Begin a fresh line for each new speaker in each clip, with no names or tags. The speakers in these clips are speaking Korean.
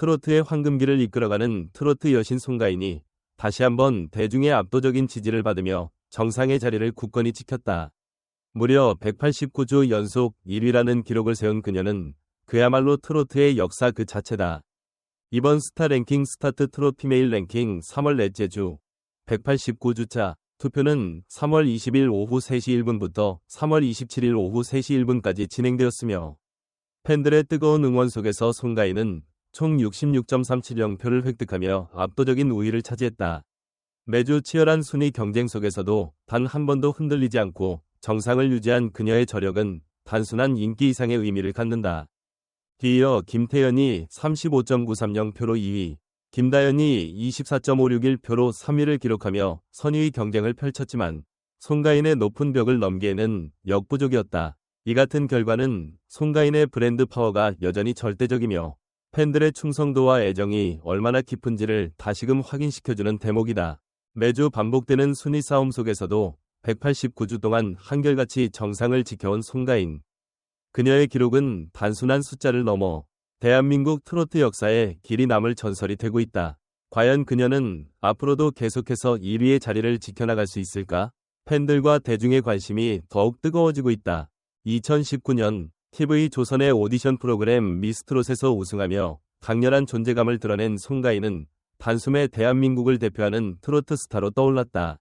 트로트의 황금기를 이끌어가는 트로트 여신 송가인이 다시 한번 대중의 압도적인 지지를 받으며 정상의 자리를 굳건히 지켰다. 무려 189주 연속 1위라는 기록을 세운 그녀는 그야말로 트로트의 역사 그 자체다. 이번 스타 랭킹 스타트 트롯 피메일 랭킹 3월 넷째 주 189주차 투표는 3월 20일 오후 3시 1분부터 3월 27일 오후 3시 1분까지 진행되었으며 팬들의 뜨거운 응원 속에서 송가인은 총 66.370표를 획득하며 압도적인 우위를 차지했다. 매주 치열한 순위 경쟁 속에서도 단 한 번도 흔들리지 않고 정상을 유지한 그녀의 저력은 단순한 인기 이상의 의미를 갖는다. 뒤이어 김태연이 35.930표로 2위, 김다연이 24.561표로 3위를 기록하며 선의의 경쟁을 펼쳤지만 송가인의 높은 벽을 넘기에는 역부족이었다. 이 같은 결과는 송가인의 브랜드 파워가 여전히 절대적이며 팬들의 충성도와 애정이 얼마나 깊은지를 다시금 확인시켜주는 대목이다. 매주 반복되는 순위 싸움 속에서도 189주 동안 한결같이 정상을 지켜온 송가인. 그녀의 기록은 단순한 숫자를 넘어 대한민국 트로트 역사에 길이 남을 전설이 되고 있다. 과연 그녀는 앞으로도 계속해서 1위의 자리를 지켜나갈 수 있을까? 팬들과 대중의 관심이 더욱 뜨거워지고 있다. 2019년 TV 조선의 오디션 프로그램 미스트롯에서 우승하며 강렬한 존재감을 드러낸 송가인은 단숨에 대한민국을 대표하는 트로트 스타로 떠올랐다.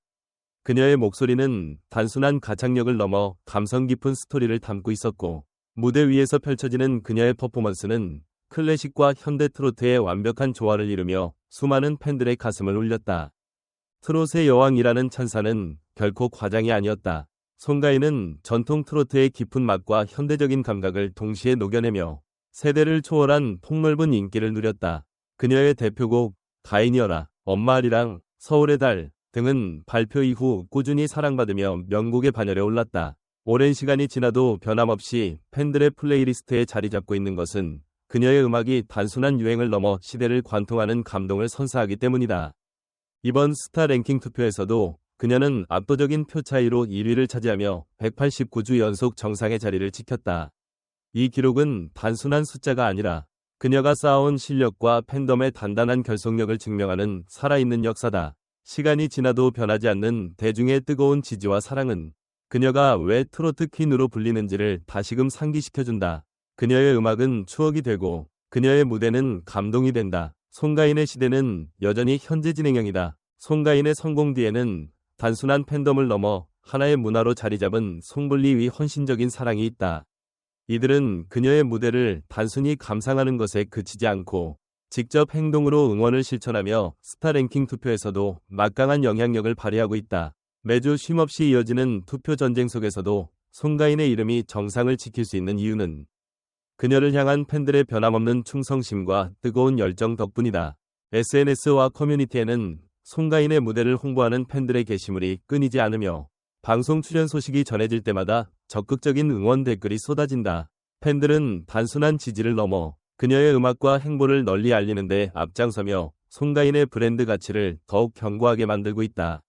그녀의 목소리는 단순한 가창력을 넘어 감성 깊은 스토리를 담고 있었고 무대 위에서 펼쳐지는 그녀의 퍼포먼스는 클래식과 현대 트로트의 완벽한 조화를 이루며 수많은 팬들의 가슴을 울렸다. 트롯의 여왕이라는 찬사는 결코 과장이 아니었다. 송가인은 전통 트로트의 깊은 맛과 현대적인 감각을 동시에 녹여내며 세대를 초월한 폭넓은 인기를 누렸다. 그녀의 대표곡 가인이어라, 엄마아리랑, 서울의 달 등은 발표 이후 꾸준히 사랑받으며 명곡의 반열에 올랐다. 오랜 시간이 지나도 변함없이 팬들의 플레이리스트에 자리 잡고 있는 것은 그녀의 음악이 단순한 유행을 넘어 시대를 관통하는 감동을 선사하기 때문이다. 이번 스타 랭킹 투표에서도 그녀는 압도적인 표 차이로 1위를 차지하며 189주 연속 정상의 자리를 지켰다. 이 기록은 단순한 숫자가 아니라 그녀가 쌓아온 실력과 팬덤의 단단한 결속력을 증명하는 살아있는 역사다. 시간이 지나도 변하지 않는 대중의 뜨거운 지지와 사랑은 그녀가 왜 트로트 퀸으로 불리는지를 다시금 상기시켜준다. 그녀의 음악은 추억이 되고 그녀의 무대는 감동이 된다. 송가인의 시대는 여전히 현재 진행형이다. 송가인의 성공 뒤에는 단순한 팬덤을 넘어 하나의 문화로 자리 잡은 송블리 위 헌신적인 사랑이 있다. 이들은 그녀의 무대를 단순히 감상하는 것에 그치지 않고 직접 행동으로 응원을 실천하며 스타 랭킹 투표에서도 막강한 영향력을 발휘하고 있다. 매주 쉼없이 이어지는 투표 전쟁 속에서도 송가인의 이름이 정상을 지킬 수 있는 이유는 그녀를 향한 팬들의 변함없는 충성심과 뜨거운 열정 덕분이다. SNS와 커뮤니티에는 송가인의 무대를 홍보하는 팬들의 게시물이 끊이지 않으며 방송 출연 소식이 전해질 때마다 적극적인 응원 댓글이 쏟아진다. 팬들은 단순한 지지를 넘어 그녀의 음악과 행보를 널리 알리는데 앞장서며 송가인의 브랜드 가치를 더욱 견고하게 만들고 있다.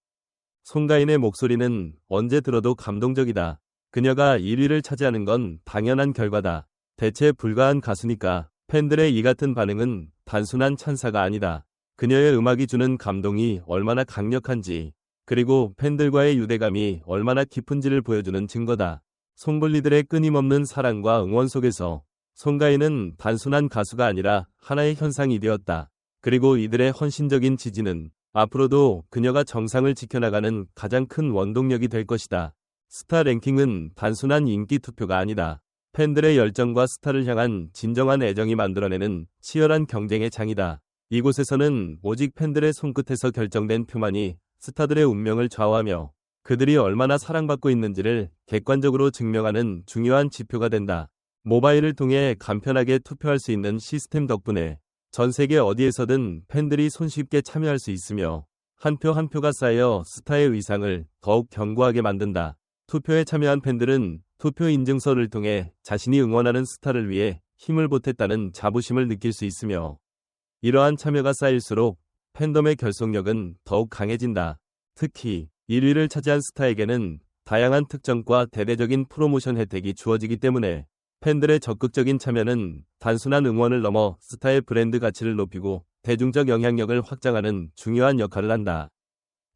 송가인의 목소리는 언제 들어도 감동적이다. 그녀가 1위를 차지하는 건 당연한 결과다. 대체 불가한 가수니까 팬들의 이 같은 반응은 단순한 찬사가 아니다. 그녀의 음악이 주는 감동이 얼마나 강력한지, 그리고 팬들과의 유대감이 얼마나 깊은지를 보여주는 증거다. 송블리들의 끊임없는 사랑과 응원 속에서 송가인은 단순한 가수가 아니라 하나의 현상이 되었다. 그리고 이들의 헌신적인 지지는 앞으로도 그녀가 정상을 지켜나가는 가장 큰 원동력이 될 것이다. 스타 랭킹은 단순한 인기 투표가 아니다. 팬들의 열정과 스타를 향한 진정한 애정이 만들어내는 치열한 경쟁의 장이다. 이곳에서는 오직 팬들의 손끝에서 결정된 표만이 스타들의 운명을 좌우하며 그들이 얼마나 사랑받고 있는지를 객관적으로 증명하는 중요한 지표가 된다. 모바일을 통해 간편하게 투표할 수 있는 시스템 덕분에 전 세계 어디에서든 팬들이 손쉽게 참여할 수 있으며 한 표한 표가 쌓여 스타의 의상을 더욱 견고하게 만든다. 투표에 참여한 팬들은 투표 인증서를 통해 자신이 응원하는 스타를 위해 힘을 보탰다는 자부심을 느낄 수 있으며 이러한 참여가 쌓일수록 팬덤의 결속력은 더욱 강해진다. 특히 1위를 차지한 스타에게는 다양한 특정과 대대적인 프로모션 혜택이 주어지기 때문에 팬들의 적극적인 참여는 단순한 응원을 넘어 스타의 브랜드 가치를 높이고 대중적 영향력을 확장하는 중요한 역할을 한다.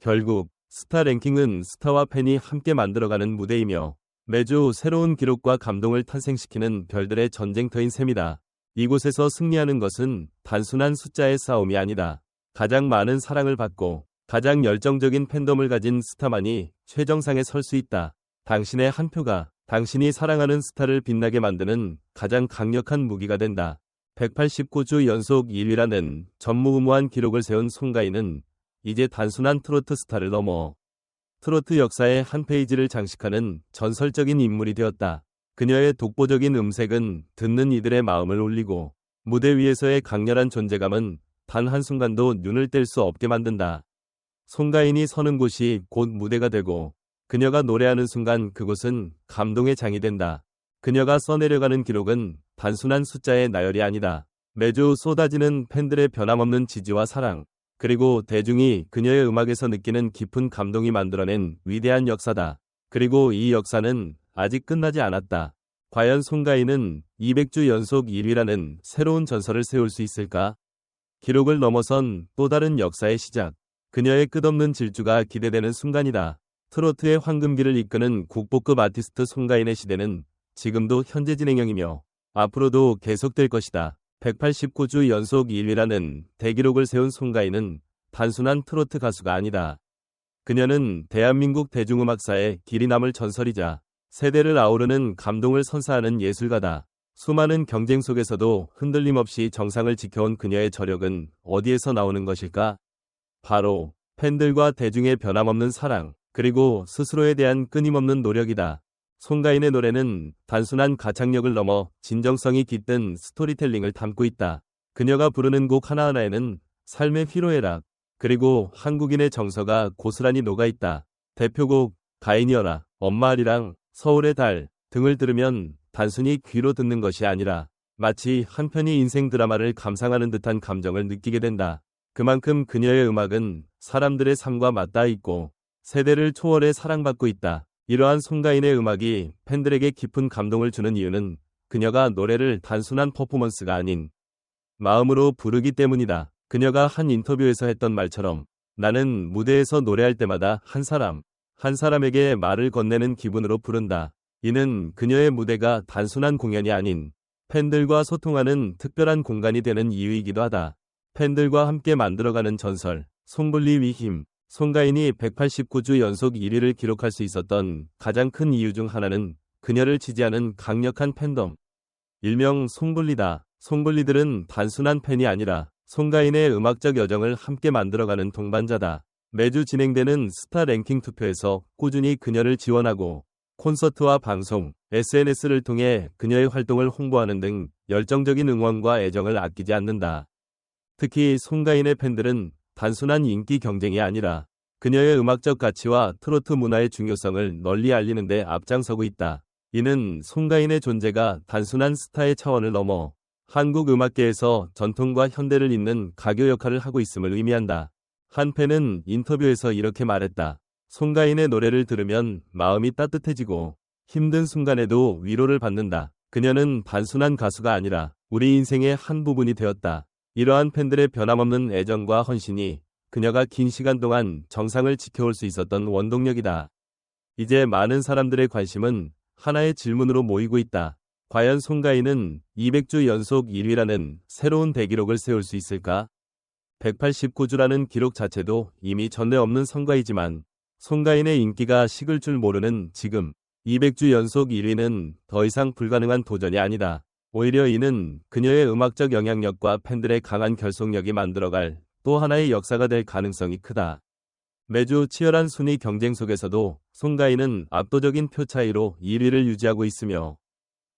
결국 스타 랭킹은 스타와 팬이 함께 만들어가는 무대이며 매주 새로운 기록과 감동을 탄생시키는 별들의 전쟁터인 셈이다. 이곳에서 승리하는 것은 단순한 숫자의 싸움이 아니다. 가장 많은 사랑을 받고 가장 열정적인 팬덤을 가진 스타만이 최정상에 설 수 있다. 당신의 한 표가 당신이 사랑하는 스타를 빛나게 만드는 가장 강력한 무기가 된다. 189주 연속 1위라는 전무후무한 기록을 세운 송가인은 이제 단순한 트로트 스타를 넘어 트로트 역사의 한 페이지를 장식하는 전설적인 인물이 되었다. 그녀의 독보적인 음색은 듣는 이들의 마음을 울리고 무대 위에서의 강렬한 존재감은 단 한순간도 눈을 뗄 수 없게 만든다. 송가인이 서는 곳이 곧 무대가 되고 그녀가 노래하는 순간 그곳은 감동의 장이 된다. 그녀가 써내려가는 기록은 단순한 숫자의 나열이 아니다. 매주 쏟아지는 팬들의 변함없는 지지와 사랑, 그리고 대중이 그녀의 음악에서 느끼는 깊은 감동이 만들어낸 위대한 역사다. 그리고 이 역사는 아직 끝나지 않았다. 과연 송가인은 200주 연속 1위라는 새로운 전설을 세울 수 있을까? 기록을 넘어선 또 다른 역사의 시작. 그녀의 끝없는 질주가 기대되는 순간이다. 트로트의 황금기를 이끄는 국보급 아티스트 송가인의 시대는 지금도 현재 진행형이며 앞으로도 계속될 것이다. 189주 연속 1위라는 대기록을 세운 송가인은 단순한 트로트 가수가 아니다. 그녀는 대한민국 대중음악사의 길이 남을 전설이자 세대를 아우르는 감동을 선사하는 예술가다. 수많은 경쟁 속에서도 흔들림 없이 정상을 지켜온 그녀의 저력은 어디에서 나오는 것일까? 바로 팬들과 대중의 변함없는 사랑, 그리고 스스로에 대한 끊임없는 노력이다. 송가인의 노래는 단순한 가창력을 넘어 진정성이 깃든 스토리텔링을 담고 있다. 그녀가 부르는 곡 하나하나에는 삶의 피로애락, 그리고 한국인의 정서가 고스란히 녹아있다. 대표곡 가인이어라, 엄마아리랑 서울의 달 등을 들으면 단순히 귀로 듣는 것이 아니라 마치 한 편의 인생 드라마를 감상하는 듯한 감정을 느끼게 된다. 그만큼 그녀의 음악은 사람들의 삶과 맞닿아 있고 세대를 초월해 사랑받고 있다. 이러한 송가인의 음악이 팬들에게 깊은 감동을 주는 이유는 그녀가 노래를 단순한 퍼포먼스가 아닌 마음으로 부르기 때문이다. 그녀가 한 인터뷰에서 했던 말처럼 나는 무대에서 노래할 때마다 한 사람, 한 사람에게 말을 건네는 기분으로 부른다. 이는 그녀의 무대가 단순한 공연이 아닌 팬들과 소통하는 특별한 공간이 되는 이유이기도 하다. 팬들과 함께 만들어가는 전설, 송블리 위힘, 송가인이 189주 연속 1위를 기록할 수 있었던 가장 큰 이유 중 하나는 그녀를 지지하는 강력한 팬덤. 일명 송블리다. 송블리들은 단순한 팬이 아니라 송가인의 음악적 여정을 함께 만들어가는 동반자다. 매주 진행되는 스타 랭킹 투표에서 꾸준히 그녀를 지원하고 콘서트와 방송, SNS를 통해 그녀의 활동을 홍보하는 등 열정적인 응원과 애정을 아끼지 않는다. 특히 송가인의 팬들은 단순한 인기 경쟁이 아니라 그녀의 음악적 가치와 트로트 문화의 중요성을 널리 알리는 데 앞장서고 있다. 이는 송가인의 존재가 단순한 스타의 차원을 넘어 한국 음악계에서 전통과 현대를 잇는 가교 역할을 하고 있음을 의미한다. 한 팬은 인터뷰에서 이렇게 말했다. 송가인의 노래를 들으면 마음이 따뜻해지고 힘든 순간에도 위로를 받는다. 그녀는 단순한 가수가 아니라 우리 인생의 한 부분이 되었다. 이러한 팬들의 변함없는 애정과 헌신이 그녀가 긴 시간 동안 정상을 지켜올 수 있었던 원동력이다. 이제 많은 사람들의 관심은 하나의 질문으로 모이고 있다. 과연 송가인은 200주 연속 1위라는 새로운 대기록을 세울 수 있을까? 189주라는 기록 자체도 이미 전례 없는 성과이지만 송가인의 인기가 식을 줄 모르는 지금 200주 연속 1위는 더 이상 불가능한 도전이 아니다. 오히려 이는 그녀의 음악적 영향력과 팬들의 강한 결속력이 만들어갈 또 하나의 역사가 될 가능성이 크다. 매주 치열한 순위 경쟁 속에서도 송가인은 압도적인 표 차이로 1위를 유지하고 있으며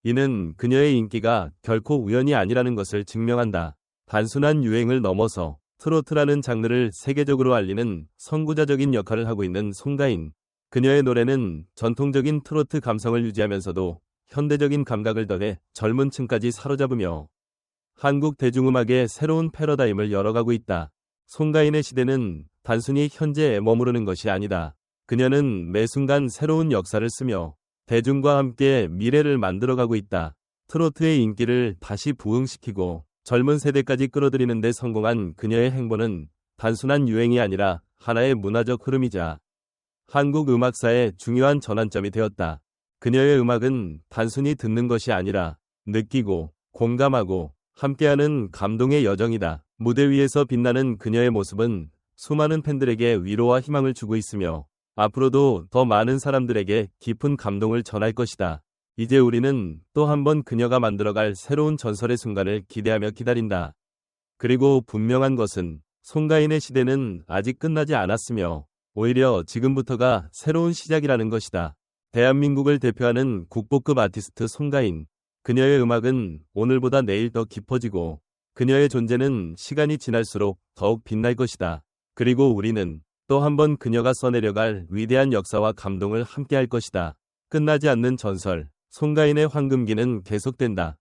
이는 그녀의 인기가 결코 우연이 아니라는 것을 증명한다. 단순한 유행을 넘어서 트로트라는 장르를 세계적으로 알리는 선구자적인 역할을 하고 있는 송가인. 그녀의 노래는 전통적인 트로트 감성을 유지하면서도 현대적인 감각을 더해 젊은 층까지 사로잡으며 한국 대중음악의 새로운 패러다임을 열어가고 있다. 송가인의 시대는 단순히 현재에 머무르는 것이 아니다. 그녀는 매 순간 새로운 역사를 쓰며 대중과 함께 미래를 만들어가고 있다. 트로트의 인기를 다시 부흥시키고 젊은 세대까지 끌어들이는 데 성공한 그녀의 행보는 단순한 유행이 아니라 하나의 문화적 흐름이자 한국 음악사의 중요한 전환점이 되었다. 그녀의 음악은 단순히 듣는 것이 아니라 느끼고 공감하고 함께하는 감동의 여정이다. 무대 위에서 빛나는 그녀의 모습은 수많은 팬들에게 위로와 희망을 주고 있으며 앞으로도 더 많은 사람들에게 깊은 감동을 전할 것이다. 이제 우리는 또 한 번 그녀가 만들어갈 새로운 전설의 순간을 기대하며 기다린다. 그리고 분명한 것은 송가인의 시대는 아직 끝나지 않았으며 오히려 지금부터가 새로운 시작이라는 것이다. 대한민국을 대표하는 국보급 아티스트 송가인. 그녀의 음악은 오늘보다 내일 더 깊어지고 그녀의 존재는 시간이 지날수록 더욱 빛날 것이다. 그리고 우리는 또 한 번 그녀가 써내려갈 위대한 역사와 감동을 함께할 것이다. 끝나지 않는 전설, 송가인의 황금기는 계속된다.